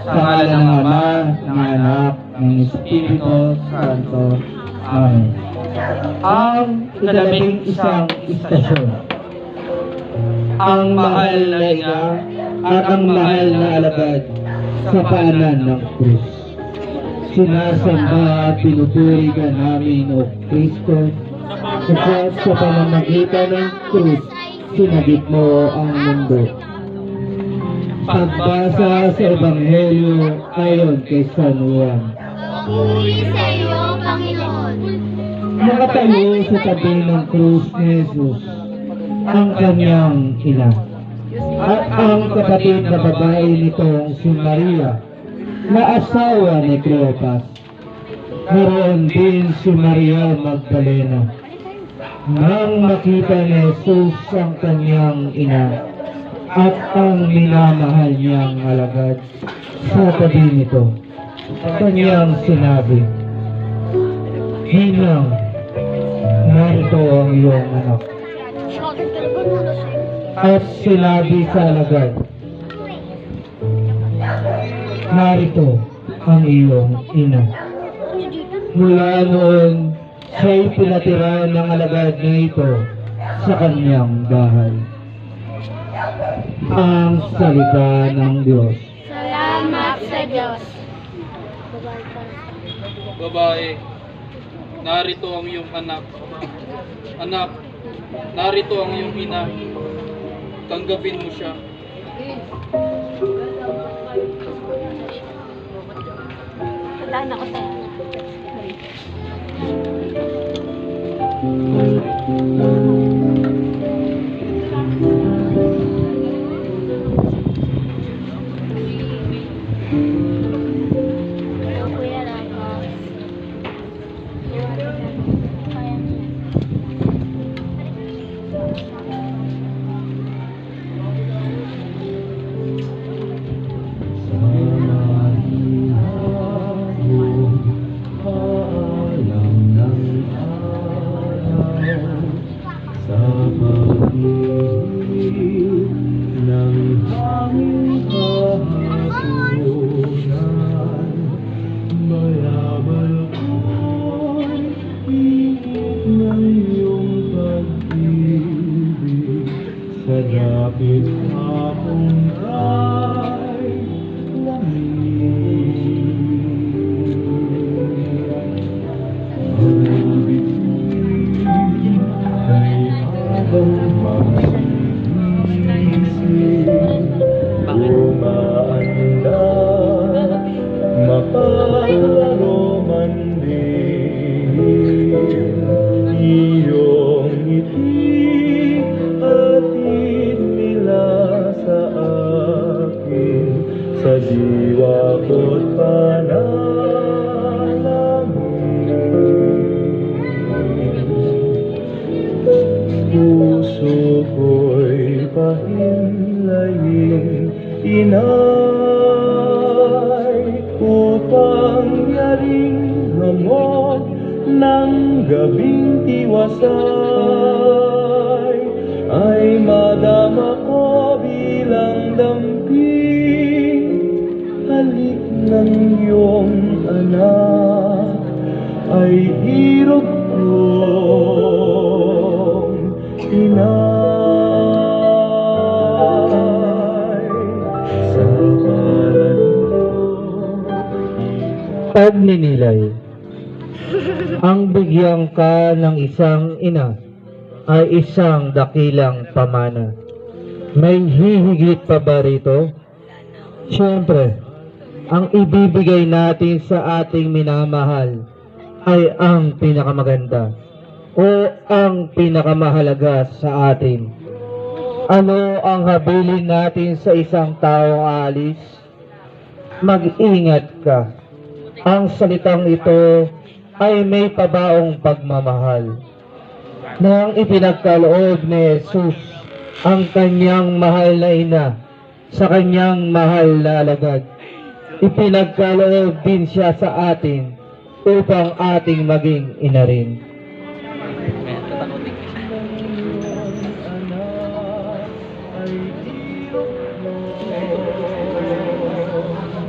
Sa ngalan ng Ama, ng Anak, ng Espiritu Santo. Amen. Ang ikalabing isang istasyon. Ang mahal na ina at ang mahal na alagad sa paanan ng krus. Sinasamba at pinupuri ka namin, O Kristo, sapagkat sa pamamagitan ng krus, sinagip mo ang mundo. Pagbasa sa Ebanghelyo ayon kay San Juan. Papuri sa iyo, Panginoon. Nakatayo sa tabi ng krus ni Jesus ang kanyang ina. At ang kapatid na babae nitong si Maria na asawa ni Cleopas. Naroon din si Maria Magdalena. Nang makita ni Jesus ang kanyang ina at ang minamahal niyang alagad sa tabi nito, kanyang sinabi, Hinang, narito ang iyong anak. At sinabi sa alagad, Narito ang iyong ina. Mula noon, siya'y pinatira ng alagad na ito sa kanyang bahay. Ang salita ng Diyos. Salamat sa Diyos. Babae, narito ang iyong anak. Anak, narito ang iyong ina. Tanggapin mo siya. Wala na ko tayo. Kuya Sa dapit akong ay Mapalaro pahinlayin Inay upang yaring hamon ng gabing tiwasay ay madama ko bilang damping halik ng iyong anak ay hirap kong inay Pagninilay Ang bigyan ka ng isang ina ay isang dakilang pamana. May hihigit pa ba rito? Siyempre, ang ibibigay natin sa ating minamahal ay ang pinakamaganda o ang pinakamahalaga sa atin. Ano ang habilin natin sa isang taong alis? Mag-ingat ka ang salitang ito ay may pabaong pagmamahal nang ipinagkaloob ni Jesus ang kanyang mahal na ina sa kanyang mahal na alagad. Ipinagkaloob din siya sa atin upang ating maging ina rin.